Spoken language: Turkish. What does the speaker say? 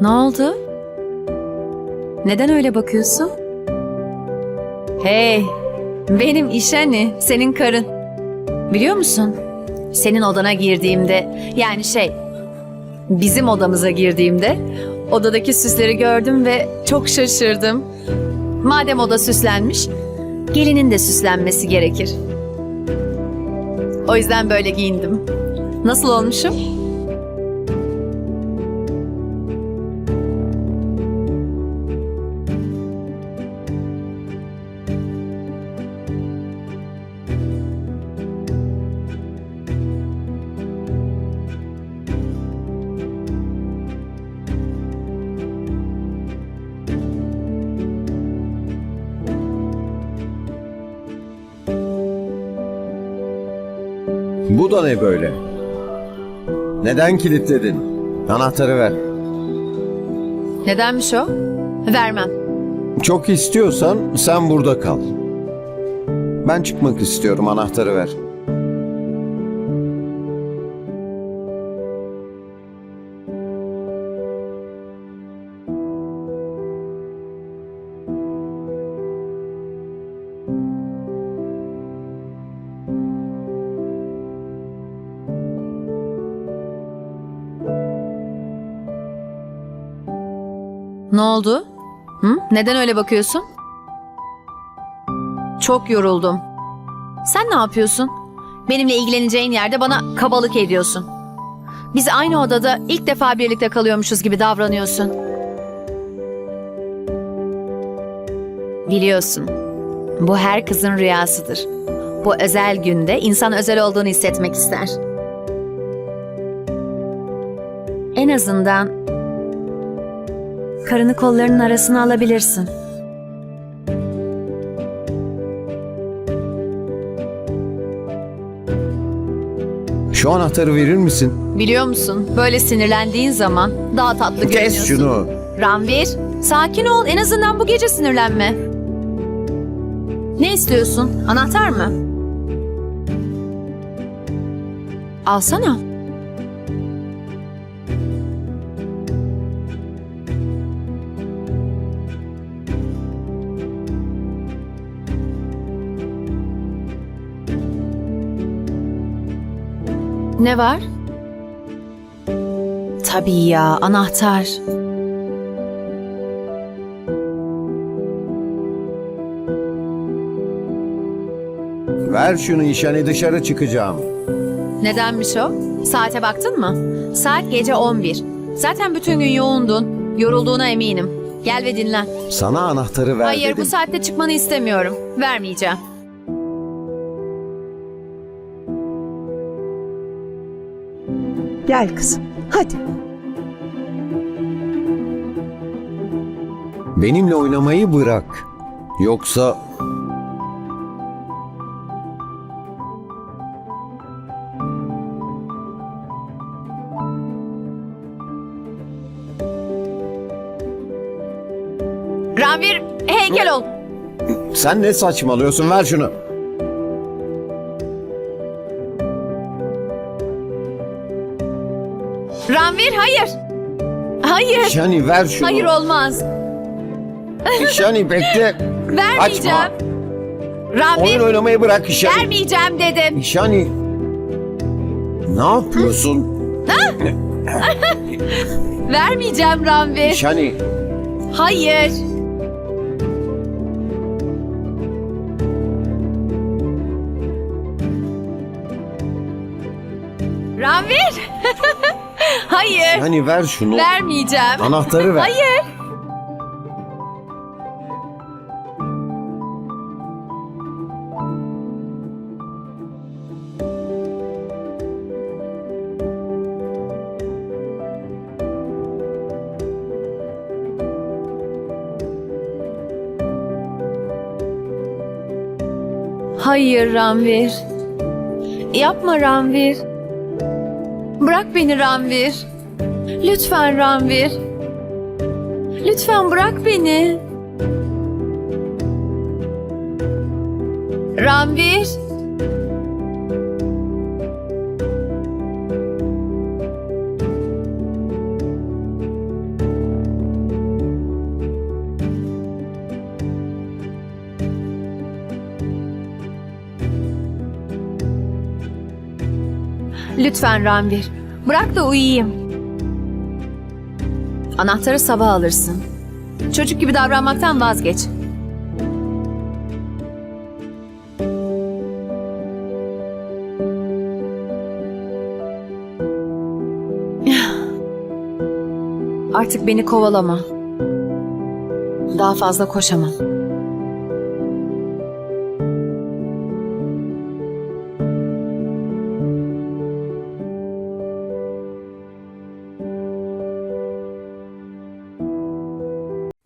Ne oldu? Neden öyle bakıyorsun? Hey, benim İşani, senin karın. Biliyor musun? Senin odana girdiğimde, yani şey, bizim odamıza girdiğimde odadaki süsleri gördüm ve çok şaşırdım. Madem oda süslenmiş, gelinin de süslenmesi gerekir. O yüzden böyle giyindim. Nasıl olmuşum? Bu da ne böyle? Neden kilitledin? Anahtarı ver. Nedenmiş o? Vermem. Çok istiyorsan sen burada kal. Ben çıkmak istiyorum anahtarı ver. Ne oldu? Hı? Neden öyle bakıyorsun? Çok yoruldum. Sen ne yapıyorsun? Benimle ilgileneceğin yerde bana kabalık ediyorsun. Biz aynı odada ilk defa birlikte kalıyormuşuz gibi davranıyorsun. Biliyorsun, bu her kızın rüyasıdır. Bu özel günde insan özel olduğunu hissetmek ister. En azından Karını kollarının arasına alabilirsin. Şu anahtarı verir misin? Biliyor musun? Böyle sinirlendiğin zaman daha tatlı görünüyorsun. Kes şunu. Ranvir, sakin ol. En azından bu gece sinirlenme. Ne istiyorsun? Anahtar mı? Alsana. Ne var? Tabii ya, anahtar. Ver şunu işeni dışarı çıkacağım. Nedenmiş o? Saate baktın mı? Saat gece 11. Zaten bütün gün yoğundun. Yorulduğuna eminim. Gel ve dinlen. Sana anahtarı ver Hayır dedim. bu saatte çıkmanı istemiyorum. Vermeyeceğim. Gel kızım. Hadi. Benimle oynamayı bırak. Yoksa Ranvir heykel ol. sen ne saçmalıyorsun? Ver şunu. Ranvir hayır. Hayır. İşani ver şunu. Hayır olmaz. İşani bekle. Vermeyeceğim. Oyun Ranvir oynamayı bırak İşani. vermeyeceğim dedim. İşani. Ne yapıyorsun? Vermeyeceğim Ranvir. İşani. Hayır. Ranvir. Hayır. İşani ver şunu. Vermeyeceğim. Anahtarı ver. Hayır. Hayır Ranvir. Yapma Ranvir. Bırak beni Ranvir. Lütfen Ranvir. Lütfen bırak beni. Ranvir. Lütfen Ranvir. Bırak da uyuyayım. Anahtarı sabah alırsın. Çocuk gibi davranmaktan vazgeç. Artık beni kovalama. Daha fazla koşamam.